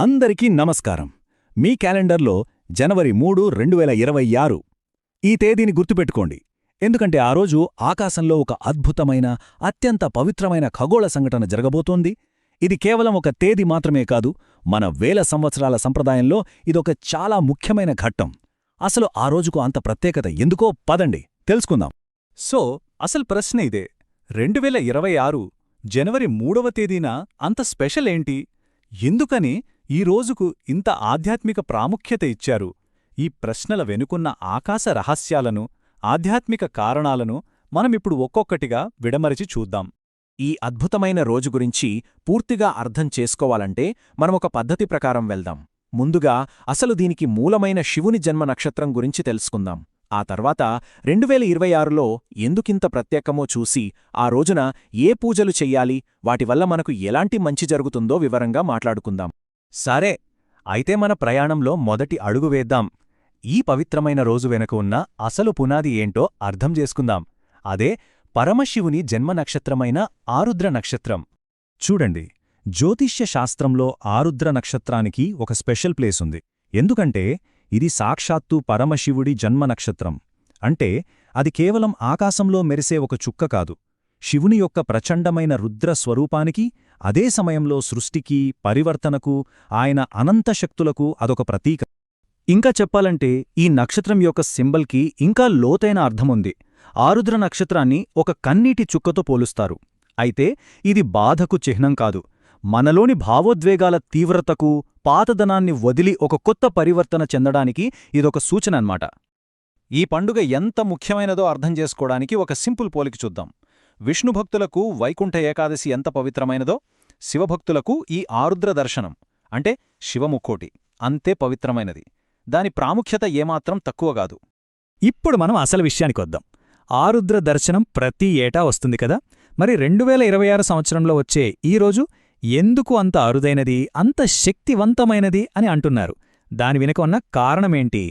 అందరికీ నమస్కారం. మీ క్యాలెండర్లో జనవరి మూడు రెండు వేల ఇరవై ఆరు. ఈ తేదీని గుర్తుపెట్టుకోండి. ఎందుకంటే ఆ రోజు ఆకాశంలో ఒక అద్భుతమైన అత్యంత పవిత్రమైన ఖగోళ సంఘటన జరగబోతోంది. ఇది కేవలం ఒక తేదీ మాత్రమే కాదు మన వేల సంవత్సరాల సంప్రదాయంలో ఇదొక చాలా ముఖ్యమైన ఘట్టం. అసలు ఆ రోజుకు అంత ప్రత్యేకత ఎందుకో పదండి తెలుసుకుందాం. సో అసలు ప్రశ్న ఇదే. రెండు వేల ఇరవై ఆరు జనవరి మూడవ తేదీన అంత స్పెషల్ ఏంటి? ఎందుకని ఈ రోజుకు ఇంత ఆధ్యాత్మిక ప్రాముఖ్యత ఇచ్చారు. ఈ ప్రశ్నల వెనుకున్న ఆకాశ రహస్యాలను ఆధ్యాత్మిక కారణాలను మనమిప్పుడు ఒక్కొక్కటిగా విడమరిచి చూద్దాం. ఈ అద్భుతమైన రోజు గురించి పూర్తిగా అర్థం చేసుకోవాలంటే మనమొక పద్ధతి ప్రకారం వెళ్దాం. ముందుగా అసలు దీనికి మూలమైన శివుని జన్మ నక్షత్రం గురించి తెలుసుకుందాం. ఆ తర్వాత రెండు వేల ఇరవై ఆరులో ఎందుకింత ప్రత్యేకమో చూసి ఆ రోజున ఏ పూజలు చెయ్యాలి వాటివల్ల మనకు ఎలాంటి మంచి జరుగుతుందో వివరంగా మాట్లాడుకుందాం. సరే అయితే మన ప్రయాణంలో మొదటి అడుగు వేద్దాం. ఈ పవిత్రమైన రోజు వెనక ఉన్న అసలు పునాది ఏంటో అర్థం చేసుకుందాం. అదే పరమశివుని జన్మ నక్షత్రమైన ఆరుద్ర నక్షత్రం. చూడండి జ్యోతిష్య శాస్త్రంలో ఆరుద్ర నక్షత్రానికి ఒక స్పెషల్ ప్లేస్ ఉంది. ఎందుకంటే ఇది సాక్షాత్తు పరమశివుడి జన్మ నక్షత్రం. అంటే అది కేవలం ఆకాశంలో మెరిసే ఒక చుక్క కాదు. శివుని యొక్క ప్రచండమైన రుద్ర స్వరూపానికి అదే సమయంలో సృష్టికి పరివర్తనకు ఆయన అనంత శక్తులకు అదొక ప్రతీక. ఇంకా చెప్పాలంటే ఈ నక్షత్రం యొక్క సింబల్కి ఇంకా లోతైన అర్థముంది. ఆరుద్ర నక్షత్రాన్ని ఒక కన్నీటి చుక్కతో పోలుస్తారు. అయితే ఇది బాధకు చిహ్నం కాదు. మనలోని భావోద్వేగాల తీవ్రతకు పాతదనాన్ని వదిలి ఒక కొత్త పరివర్తన చెందడానికి ఇదొక సూచన అన్నమాట. ఈ పండుగ ఎంత ముఖ్యమైనదో అర్థం చేసుకోవడానికి ఒక సింపుల్ పోలిక చూద్దాం. విష్ణుభక్తులకు వైకుంఠ ఏకాదశి ఎంత పవిత్రమైనదో శివభక్తులకు ఈ ఆరుద్ర దర్శనం అంటే శివముక్కోటి అంతే పవిత్రమైనది. దాని ప్రాముఖ్యత ఏమాత్రం తక్కువ కాదు. ఇప్పుడు మనం అసలు విషయానికొద్దాం ఆరుద్ర దర్శనం ప్రతి ఏటా వస్తుంది కదా? మరి రెండు వేల ఇరవై ఆరు సంవత్సరంలో వచ్చే ఈ రోజు ఎందుకు అంత అరుదైనది అంత శక్తివంతమైనది అని అంటున్నారు. దాని వెనుక ఉన్న కారణమేంటి?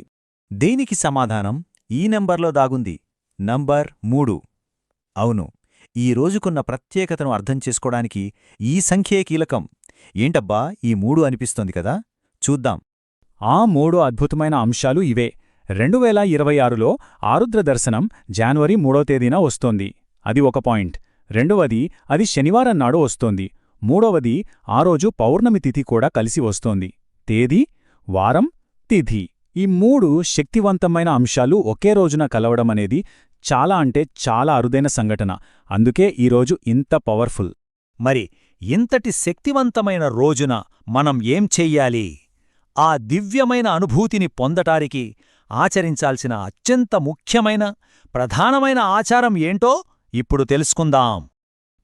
దీనికి సమాధానం? ఈ నంబర్లో దాగుంది. నంబర్ మూడు. అవును. ఈ రోజుకున్న ప్రత్యేకతను అర్థం చేసుకోవడానికి ఈ సంఖ్యే కీలకం. ఏంటబ్బా ఈ మూడు అనిపిస్తోంది కదా? చూద్దాం. ఆ మూడు అద్భుతమైన అంశాలు ఇవే. రెండు వేల ఇరవై ఆరులో ఆరుద్ర దర్శనం జాన్వరి మూడో తేదీన వస్తోంది. అది ఒక పాయింట్. రెండవది అది శనివారం నాడు వస్తోంది. మూడవది ఆ రోజు పౌర్ణమి తిథి కూడా కలిసి వస్తోంది. తేదీ వారం తిథి. ఈ మూడు శక్తివంతమైన అంశాలు ఒకే రోజున కలవడమనేది చాలా అంటే చాలా అరుదైన సంఘటన. అందుకే ఈరోజు ఇంత పవర్ఫుల్. మరి ఇంతటి శక్తివంతమైన రోజున మనం ఏం చెయ్యాలి? ఆ దివ్యమైన అనుభూతిని పొందటానికి ఆచరించాల్సిన అత్యంత ముఖ్యమైన ప్రధానమైన ఆచారం ఏంటో ఇప్పుడు తెలుసుకుందాం.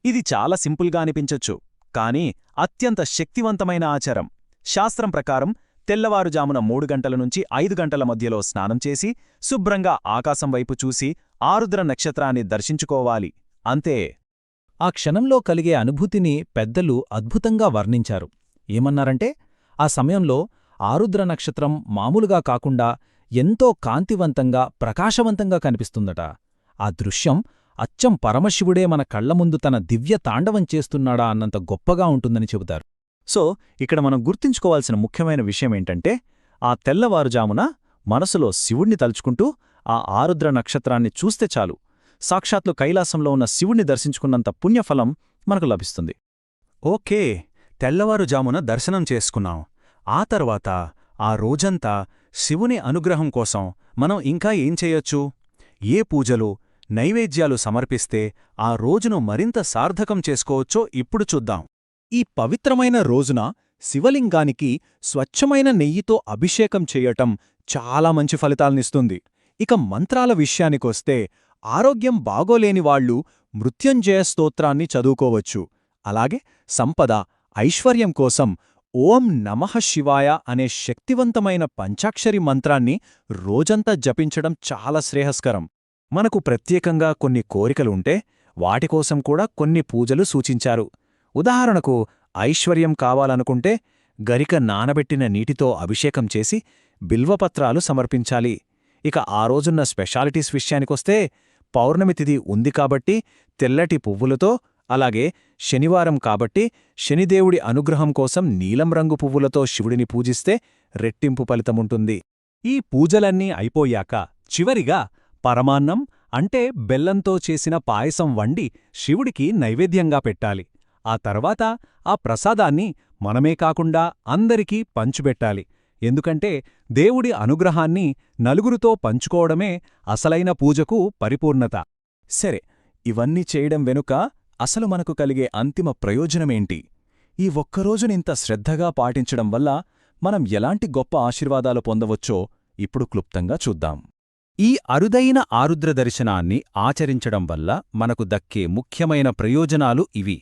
ఇది చాలా సింపుల్గా అనిపించొచ్చు కాని అత్యంత శక్తివంతమైన ఆచారం. శాస్త్రం ప్రకారం తెల్లవారుజామున మూడు గంటల నుంచి ఐదు గంటల మధ్యలో స్నానం చేసి శుభ్రంగా ఆకాశం వైపు చూసి ఆరుద్ర నక్షత్రాన్ని దర్శించుకోవాలి. అంతే. ఆ క్షణంలో కలిగే అనుభూతిని పెద్దలు అద్భుతంగా వర్ణించారు. ఏమన్నారంటే ఆ సమయంలో ఆరుద్ర నక్షత్రం మామూలుగా కాకుండా ఎంతో కాంతివంతంగా ప్రకాశవంతంగా కనిపిస్తుందట. ఆ దృశ్యం అచ్చం పరమశివుడే మన కళ్ళ ముందు తన దివ్య తాండవం చేస్తున్నాడా అన్నంత గొప్పగా ఉంటుందని చెబుతారు. సో ఇక్కడ మనం గుర్తుంచుకోవాల్సిన ముఖ్యమైన విషయమేంటంటే ఆ తెల్లవారుజామున మనసులో శివుణ్ణి తలుచుకుంటూ ఆ ఆరుద్ర నక్షత్రాన్ని చూస్తే చాలు. సాక్షాత్లు కైలాసంలో ఉన్న శివుణ్ణి దర్శించుకున్నంత పుణ్యఫలం మనకు లభిస్తుంది. ఓకే తెల్లవారుజామున దర్శనం చేసుకున్నాం. ఆ తర్వాత ఆ రోజంతా శివుని అనుగ్రహం కోసం మనం ఇంకా ఏం చేయొచ్చు? ఏ పూజలు నైవేద్యాలు సమర్పిస్తే ఆ రోజును మరింత సార్థకం చేసుకోవచ్చో ఇప్పుడు చూద్దాం. ఈ పవిత్రమైన రోజున శివలింగానికి స్వచ్ఛమైన నెయ్యితో అభిషేకం చేయటం చాలా మంచి ఫలితాలనిస్తుంది. ఇక మంత్రాల విషయానికొస్తే ఆరోగ్యం బాగోలేని వాళ్ళు మృత్యుంజయ స్తోత్రాన్ని చదువుకోవచ్చు. అలాగే సంపద ఐశ్వర్యం కోసం ఓం నమః శివాయ అనే శక్తివంతమైన పంచాక్షరి మంత్రాన్ని రోజంతా జపించడం చాలా శ్రేయస్కరం. మనకు ప్రత్యేకంగా కొన్ని కోరికలుంటే వాటికోసం కూడా కొన్ని పూజలు సూచించారు. ఉదాహరణకు ఐశ్వర్యం కావాలనుకుంటే గరిక నానబెట్టిన నీటితో అభిషేకం చేసి బిల్వపత్రాలు సమర్పించాలి. ఇక ఆ రోజున్న స్పెషాలిటీస్ విషయానికొస్తే పౌర్ణమి తిథి ఉంది కాబట్టి తెల్లటి పువ్వులతో అలాగే శనివారం కాబట్టి శనిదేవుడి అనుగ్రహం కోసం నీలం రంగు పువ్వులతో శివుడిని పూజిస్తే రెట్టింపు ఫలితముంటుంది ఈ పూజలన్నీ అయిపోయాక చివరిగా పరమాన్నం అంటే బెల్లంతో చేసిన పాయసం వండి శివుడికి నైవేద్యంగా పెట్టాలి. ఆ తర్వాత ఆ ప్రసాదాన్ని మనమే కాకుండా అందరికీ పంచుబెట్టాలి ఎందుకంటే దేవుడి అనుగ్రహాన్ని నలుగురితో పంచుకోవడమే అసలైన పూజకు పరిపూర్ణత. సరే ఇవన్నీ చేయడం వెనుక అసలు మనకు కలిగే అంతిమ ప్రయోజనమేంటి? ఈ ఒక్కరోజునింత శ్రద్ధగా పాటించడం వల్ల మనం ఎలాంటి గొప్ప ఆశీర్వాదాలు పొందవచ్చో ఇప్పుడు క్లుప్తంగా చూద్దాం. ఈ అరుదైన ఆరుద్ర దర్శనాన్ని ఆచరించడం వల్ల మనకు దక్కే ముఖ్యమైన ప్రయోజనాలు ఇవి.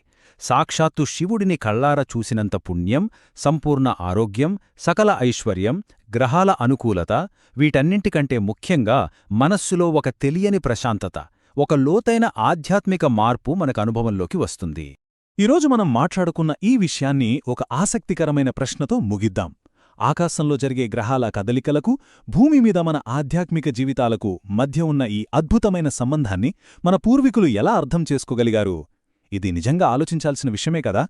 సాక్షాత్తు శివుడిని కళ్ళార చూసినంత పుణ్యం సంపూర్ణ ఆరోగ్యం సకల ఐశ్వర్యం గ్రహాల అనుకూలత వీటన్నింటికంటే ముఖ్యంగా మనస్సులో ఒక తెలియని ప్రశాంతత ఒక లోతైన ఆధ్యాత్మిక మార్పు మనకు అనుభవంలోకి వస్తుంది. ఈరోజు మనం మాట్లాడుకున్న ఈ విషయాన్ని ఒక ఆసక్తికరమైన ప్రశ్నతో ముగిద్దాం. ఆకాశంలో జరిగే గ్రహాల కదలికలకు భూమి మీద మన ఆధ్యాత్మిక జీవితాలకు మధ్య ఉన్న ఈ అద్భుతమైన సంబంధాన్ని మన పూర్వీకులు ఎలా అర్థం చేసుకోగలిగారు? ఇది నిజంగా ఆలోచించాల్సిన విషయమే కదా?